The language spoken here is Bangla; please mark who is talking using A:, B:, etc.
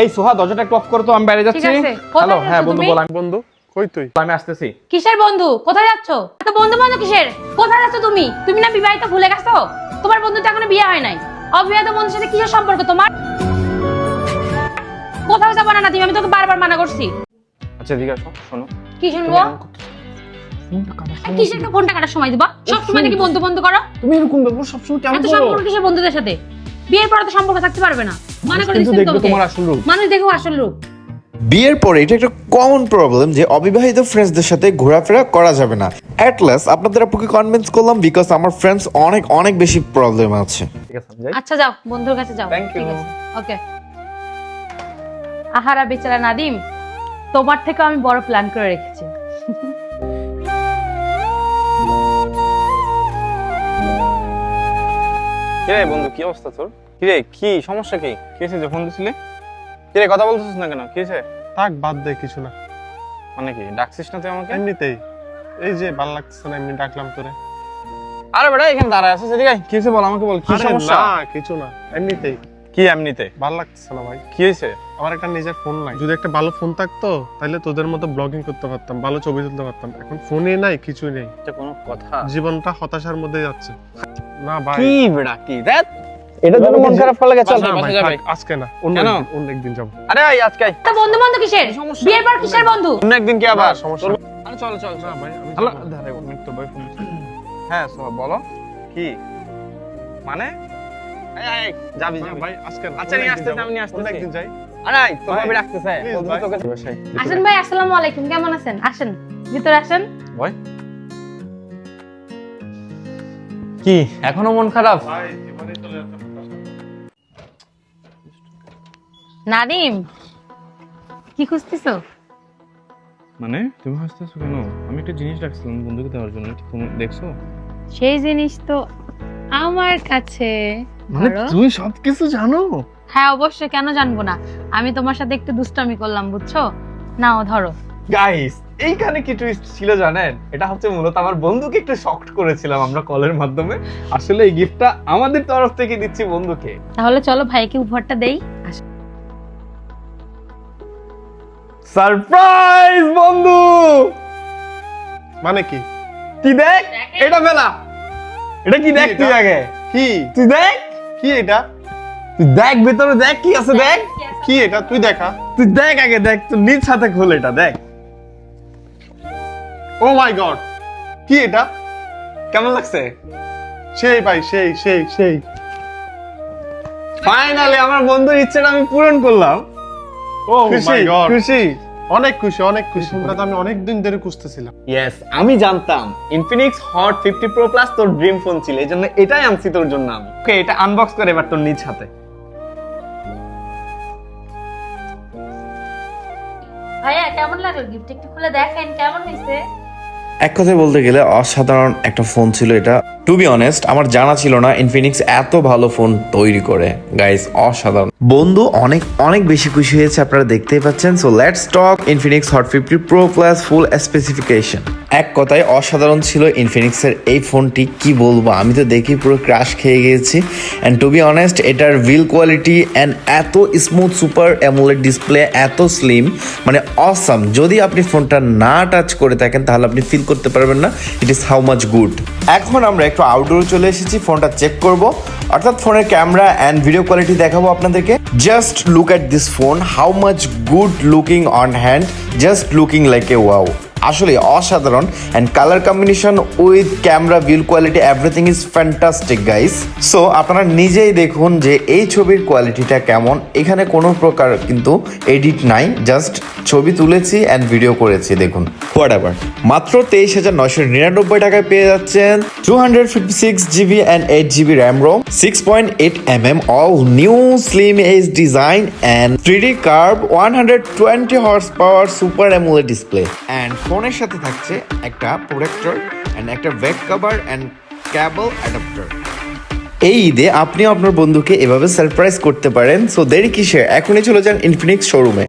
A: এই সোহা দরজাটা একটু অফ করো তো আমি বাইরে যাচ্ছি।
B: আছে।
A: হ্যালো হ্যাঁ বন্ধু বল আমি
C: বন্ধু কই তুই?
A: আমি আসতেছি।
B: কিসের বন্ধু? কোথায় যাচ্ছ? এত বন্ধু বন্ধু কিসের? কোথায় যাচ্ছ তুমি? তুমি না বিবাহিত ভুলে গেছো? তোমার বন্ধু তো এখনও বিয়ে হয় নাই। অবিবাহিত বন্ধুর সাথে কিসের সম্পর্ক তোমার? কোথাও যাব না না তুমি আমি তোকে বারবার মানা করছি।
A: আচ্ছা ঠিক আছে শোনো।
B: কি শুনব? কিসের ফোনটা কাটার সময় দিবা? সব সময় নাকি বন্ধু বন্ধু করো?
A: তুমি এরকম ব্যাপার সবসময় কেমন
B: এত
A: করো?
B: সম্পর্ক কিসের বন্ধুদের সাথে? বিয়ের পরে তো সম্পর্ক থাকতে পারবে না। মানা করে
A: তোমার আসল রূপ।
B: মানুষ দেখো আসল রূপ।
D: বিয়ের পরে এটা একটা কমন প্রবলেম যে অবিবাহিত ফ্রেন্ডসদের সাথে ঘোরাফেরা করা যাবে না। অ্যাট লাস্ট আপনাদের আপুকে কনভিন্স করলাম বিকজ আমার ফ্রেন্ডস অনেক অনেক বেশি প্রবলেম আছে।
B: আচ্ছা যাও বন্ধুর কাছে যাও। ঠিক আছে ওকে আহারা বেচারা নাদিম তোমার থেকে আমি বড় প্ল্যান করে রেখেছি।
A: কিরে বন্ধু কি অবস্থা তোর? কিরে কি সমস্যা কি? কি যে ফোন দিছিলি? কিরে কথা বলতেছিস না কেন? কি হয়েছে
C: থাক বাদ দে কিছু না।
A: মানে কি ডাকছিস না তুই আমাকে?
C: এমনিতেই। এই যে ভালো লাগতেছে না এমনি ডাকলাম তোরে।
A: আরে বেটা এখানে দাঁড়ায় আছিস এদিকে আয়। কি হয়েছে বল আমাকে বল কি
C: আরে
A: সমস্যা?
C: না কিছু না এমনিতেই।
A: কি এমনিতে?
C: ভালো লাগতেছে না ভাই।
A: কি হয়েছে?
C: আমার একটা নিজের ফোন নাই। যদি একটা ভালো ফোন থাকতো তাহলে তোদের মতো ব্লগিং করতে পারতাম ভালো ছবি তুলতে পারতাম। এখন ফোনই নাই কিছুই নেই।
A: এটা কোনো কথা।
C: জীবনটা হতাশার মধ্যে যাচ্ছে। না ভাই।
A: কি কি? দেখ। এটা জন্য মন খারাপ চল
C: আজকে না অন্য অন্য একদিন যাব।
A: আরে আজকে
B: তা বন্ধু বন্ধু কিসের? বিয়ের পর কিসের বন্ধু?
A: অন্য একদিন কি আবার?
C: সমস্যা
A: আরে চল চল
C: না ভাই আমি
A: হ্যালো। ধারে ভাই ফোন হ্যাঁ বলো। কি? মানে? আয় আয় যাবি যাবি।
C: ভাই আজকে
A: আচ্ছা,
C: অন্য
A: নিয়ে আসতেছি, আমি নিয়ে আসতেছি।
C: অন্য একদিন যাই।
A: আরে ভাবি। তোকে
B: আসেন ভাই আসসালামু আলাইকুম কেমন আছেন? আসেন ভিতরে আসেন।
A: ভাই। কি? এখনও মন খারাপ?
C: ভাই এবারে চলে যাচ্ছে
B: নাদিম কি খুঁজতেছো?
A: মানে তুমি হাসতেছো কেন? আমি একটা জিনিস রাখছিলাম বন্ধুকে দেওয়ার জন্য তুমি দেখছ?
B: সেই জিনিস তো আমার কাছে
A: মানে। তুমি সবকিছু জানো?
B: হ্যাঁ অবশ্যই কেন জানব না? আমি তোমার সাথে একটু দুষ্টামি করলাম বুঝছ? নাও ধরো।
A: গাইস এইখানে কি টুইস্ট ছিল জানেন? এটা হচ্ছে মূলত আমার বন্ধুকে একটু শক্ট করেছিলাম আমরা কলের মাধ্যমে। আসলে এই গিফটটা আমাদের তরফ থেকে দিচ্ছি বন্ধুকে।
B: তাহলে চলো ভাইকে উপহারটা দেই।
A: সারপ্রাইজ বন্ধু!
C: মানে কি?
A: কি দেখ? এটা বেলা এটা কি দেখ তুই আগে?
C: কি?
A: তুই দেখ।
C: কি এটা?
A: তুই দেখ ভেতরে দেখ কি আছে দেখ।
C: কি এটা? তুই দেখা।
A: তুই দেখ আগে দেখ তুই নিজ হাতে খোল এটা দেখ।
C: ও মাই গড কি এটা?
A: কেমন লাগছে?
C: সেই ভাই সেই সেই সেই।
A: ফাইনালি আমার বন্ধুর ইচ্ছেটা আমি পূরণ করলাম।
C: ও মাই গড
A: খুশি।
C: অনেক খুশি অনেক খুশি। ফোনটা তো আমি অনেক দিন ধরে খুঁজতেছিলাম।
A: ইয়েস আমি জানতাম Infinix hot fifty pro plus তোর ড্রিম ফোন ছিল এই জন্য এটাই আনছি তোর জন্য আমি। ওকে এটা আনবক্স করে এবার তোর নিজ হাতে।
B: ভাইয়া কেমন লাগল গিফট একটু খুলে দেখেন কেমন হয়েছে
D: এক কথায় বলতে গেলে অসাধারণ একটা ফোন ছিল এটা। টু বি অনেস্ট আমার জানা ছিল না ইনফিনিক্স এত ভালো ফোন তৈরি করে। গাইস অসাধারণ। বন্ধু, অনেক অনেক বেশি খুশি হয়েছে আপনারা দেখতেই পাচ্ছেন। So let's talk Infinix hot fifty pro plus full specification এক কথায় অসাধারণ ছিল ইনফিনিক্সের এই ফোনটি, কি বলব? আমি তো দেখি পুরো ক্রাশ খেয়ে গিয়েছি। অ্যান্ড টু বি অনেস্ট এটার ভিল কোয়ালিটি অ্যান্ড এত স্মুথ সুপার অ্যামোলেড ডিসপ্লে এত স্লিম মানে অসাম যদি আপনি ফোনটা না টাচ করে থাকেন, তাহলে আপনি ফিল করতে পারবেন না। It is how much good এখন আমরা একটু আউটডোর চলে এসেছি, ফোনটা চেক করব। অর্থাৎ ফোনের ক্যামেরা অ্যান্ড ভিডিও কোয়ালিটি দেখাবো আপনাদেরকে। Just look at this phone how much good looking on hand just looking like a wow আসলে অসাধারণ and colour combination with camera Bhil quality everything is fantastic guys so আপনারা নিজেই দেখুন যে এই ছবির কোয়ালিটিটা কেমন। এখানে কোনো প্রকার কিন্তু এডিট নাই জাস্ট ছবি তুলেছি অ্যান্ড ভিডিও করেছি, দেখুন। হোয়াট এভার মাত্র তেইশ হাজার নয়শো নিরানব্বই টাকায় পেয়ে যাচ্ছেন two hundred fifty six GB and eight GB RAM ROM six point eight M M all new slim edge design and three D curve one hundred twenty horse power super AMOLED display and ফোনের সাথে থাকছে একটা প্রোটেক্টর অ্যান্ড একটা back cover and cable adapter এই ঈদে আপনি আপনার বন্ধুকে এভাবে সারপ্রাইজ করতে পারেন। সো দেরি কিসে এখনই চলে যান ইনফিনিক্স শোরুমে